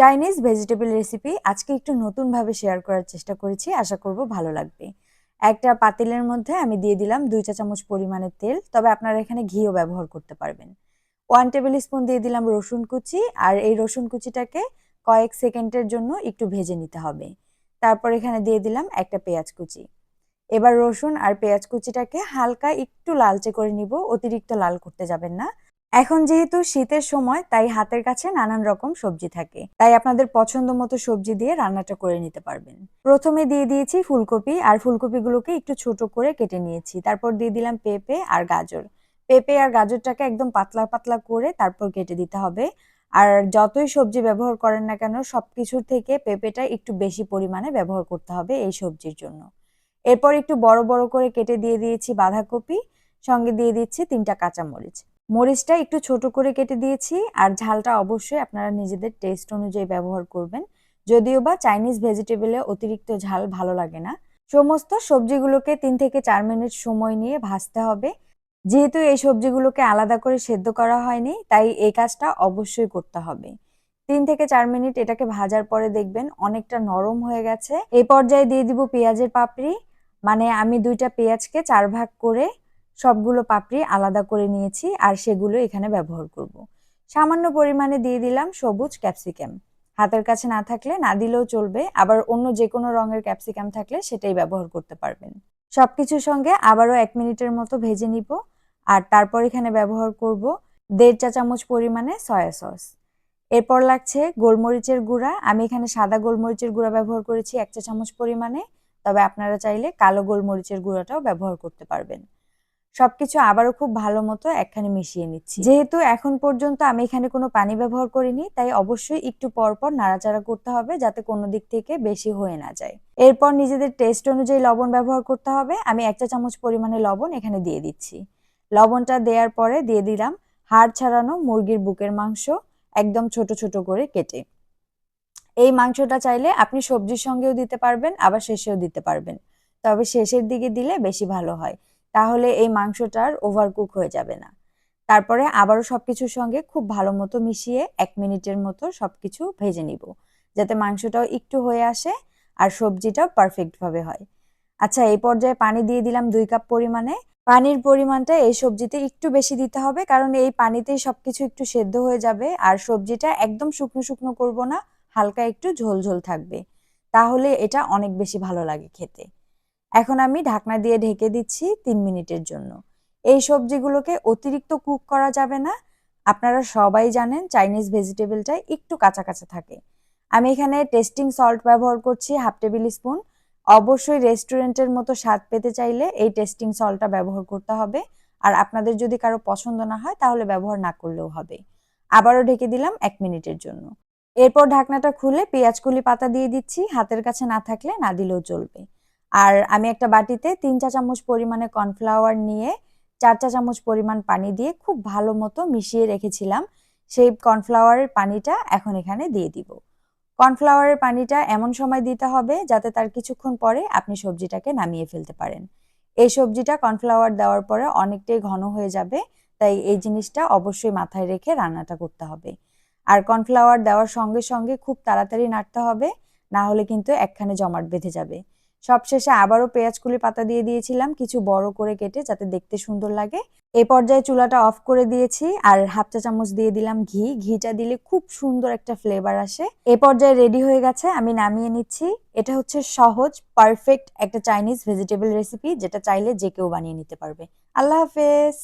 Chinese vegetable recipe আজকে একটু নতুনভাবে শেয়ার করার চেষ্টা করেছি, আশা করব ভালো লাগবে। একটা পাতিলের মধ্যে আমি দিয়ে দিলাম দুই চা চামচ পরিমাণের তেল, তবে আপনারা এখানে ঘিও ব্যবহার করতে পারবেন। ওয়ান টেবিল স্পুন দিয়ে দিলাম রসুন কুচি, আর এই রসুন কুচিটাকে কয়েক সেকেন্ডের জন্য একটু ভেজে নিতে হবে। তারপর এখানে দিয়ে দিলাম একটা পেঁয়াজ কুচি। এবার রসুন আর পেঁয়াজ কুচিটাকে হালকা একটু লালচে করে নিব, অতিরিক্ত লাল করতে যাবেন না। এখন যেহেতু শীতের সময়, তাই হাতের কাছে নানান রকম সবজি থাকে। তাই আপনাদের পছন্দ মতো সবজি দিয়ে রান্নাটা করে নিতে পারবেন। প্রথমে দিয়ে দিয়েছি ফুলকপি, আর ফুলকপিগুলোকে একটু ছোট করে কেটে নিয়েছি। তারপর দিয়ে দিলাম পেঁপে আর গাজর। পেঁপে আর গাজরটাকে একদম পাতলা পাতলা করে তারপর কেটে দিতে হবে। আর যতই সবজি ব্যবহার করেন না কেন সব কিছুর থেকে পেঁপেটা একটু বেশি পরিমাণে ব্যবহার করতে হবে এই সবজির জন্য। এরপর একটু বড় বড় করে কেটে দিয়ে দিয়েছি বাঁধাকপি, সঙ্গে দিয়ে দিচ্ছি তিনটা কাঁচামরিচ। মরিচটা একটু ছোট করে কেটে দিয়েছি আর ঝালটা অবশ্যই আপনারা নিজেদের টেস্ট অনুযায়ী ব্যবহার করবেন। যদিও বা চাইনিজ ভেজিটেবলে অতিরিক্ত ঝাল ভালো লাগে না। সমস্ত সবজিগুলোকে তিন থেকে চার মিনিট সময় নিয়ে ভাজতে হবে। যেহেতু এই সবজিগুলোকে আলাদা করে সেদ্ধ করা হয়নি, তাই এই কাজটা অবশ্যই করতে হবে। তিন থেকে চার মিনিট এটাকে ভাজার পরে দেখবেন অনেকটা নরম হয়ে গেছে। এই পর্যায়ে দিয়ে দিব পেঁয়াজের পাপড়ি। মানে আমি দুইটা পেঁয়াজকে চার ভাগ করে সবগুলো পাপড়ি আলাদা করে নিয়েছি আর সেগুলো এখানে ব্যবহার করব। সামান্য পরিমাণে দিয়ে দিলাম সবুজ ক্যাপসিকাম। হাতের কাছে না থাকলে না দিলেও চলবে, আবার অন্য যে কোনো রঙের ক্যাপসিকাম থাকলে সেটাই ব্যবহার করতে পারবেন। সবকিছুর সঙ্গে আবারও এক মিনিটের মতো ভেজে নিব আর তারপর এখানে ব্যবহার করব দেড় চা চামচ পরিমাণে সয়া সস। এরপর লাগছে গোলমরিচের গুঁড়া। আমি এখানে সাদা গোলমরিচের গুঁড়া ব্যবহার করেছি এক চা চামচ পরিমাণে। তবে আপনারা চাইলে কালো গোলমরিচের গুঁড়াটাও ব্যবহার করতে পারবেন। সবকিছু আবারও খুব ভালো মতো একখানে মিশিয়ে নিচ্ছি। যেহেতু এখন পর্যন্ত আমি এখানে কোনো পানি ব্যবহার করিনি, তাই অবশ্যই একটু পরপর নাড়াচাড়া করতে হবে যাতে কোনো দিক থেকে বেশি হয়ে না যায়। এরপর নিজেদের টেস্ট অনুযায়ী লবণ ব্যবহার করতে হবে। আমি একটা চামচ পরিমাণে লবণ এখানে দিয়ে দিচ্ছি। লবণটা দেওয়ার পরে দিয়ে দিলাম হাড় ছাড়ানো মুরগির বুকের মাংস একদম ছোট ছোট করে কেটে। এই মাংসটা চাইলে আপনি সবজির সঙ্গেও দিতে পারবেন, আবার শেষেও দিতে পারবেন। তবে শেষের দিকে দিলে বেশি ভালো হয়। তাহলে এই মাংসটার ওভারকুক হয়ে যাবে না। তারপরে আবারও সব কিছুর সঙ্গে খুব ভালো মতো মিশিয়ে এক মিনিটের মতো সব কিছু ভেজে নিব, যাতে মাংসটাও একটু হয়ে আসে আর সবজিটাও পারফেক্টভাবে হয়। আচ্ছা এই পর্যায়ে পানি দিয়ে দিলাম দুই কাপ পরিমাণে। পানির পরিমাণটা এই সবজিতে একটু বেশি দিতে হবে, কারণ এই পানিতেই সবকিছু একটু সেদ্ধ হয়ে যাবে আর সবজিটা একদম শুকনো শুকনো করব না, হালকা একটু ঝোল ঝোল থাকবে। তাহলে এটা অনেক বেশি ভালো লাগে খেতে। এখন আমি ঢাকনা দিয়ে ঢেকে দিচ্ছি তিন মিনিটের জন্য। এই সবজিগুলোকে অতিরিক্ত কুক করা যাবে না। আপনারা সবাই জানেন চাইনিজ ভেজিটেবলটা একটু কাঁচা কাঁচা থাকে। আমি এখানে টেস্টিং সল্ট ব্যবহার করছি হাফ টেবিল স্পুন। অবশ্যই রেস্টুরেন্টের মতো স্বাদ পেতে চাইলে এই টেস্টিং সল্টটা ব্যবহার করতে হবে। আর আপনাদের যদি কারও পছন্দ না হয় তাহলে ব্যবহার না করলেও হবে। আবারও ঢেকে দিলাম এক মিনিটের জন্য। এরপর ঢাকনাটা খুলে পেঁয়াজ কুলি পাতা দিয়ে দিচ্ছি। হাতের কাছে না থাকলে না দিলেও চলবে। আর আমি একটা বাটিতে তিন চা চামচ পরিমাণে কর্নফ্লাওয়ার নিয়ে চার চা চামচ পরিমাণ পানি দিয়ে খুব ভালো মতো মিশিয়ে রেখেছিলাম। সেই কর্নফ্লাওয়ারের পানিটা এখন এখানে দিয়ে দিব। কর্নফ্লাওয়ারের পানিটা এমন সময় দিতে হবে যাতে তার কিছুক্ষণ পরে আপনি সবজিটাকে নামিয়ে ফেলতে পারেন। এই সবজিটা কর্নফ্লাওয়ার দেওয়ার পরে অনেকটাই ঘন হয়ে যাবে, তাই এই জিনিসটা অবশ্যই মাথায় রেখে রান্নাটা করতে হবে। আর কর্নফ্লাওয়ার দেওয়ার সঙ্গে সঙ্গে খুব তাড়াতাড়ি নাড়তে হবে, না হলে কিন্তু একখানে জমাট বেঁধে যাবে। সবশেষে আবারও পেঁয়াজ কুলি পাতা দিয়ে দিয়েছিলাম, কিছু বড় করে কেটে যাতে দেখতে সুন্দর লাগে। এ পর্যায়ে চুলাটা অফ করে দিয়েছি আর হাফ চা চামচ দিয়ে দিলাম ঘি। ঘিটা দিলে খুব সুন্দর একটা ফ্লেভার আসে। এ পর্যায়ে রেডি হয়ে গেছে, আমি নামিয়ে নিচ্ছি। এটা হচ্ছে সহজ, পারফেক্ট একটা চাইনিজ ভেজিটেবল রেসিপি, যেটা চাইলে যে কেউ বানিয়ে নিতে পারবে। আল্লাহ হাফেজ!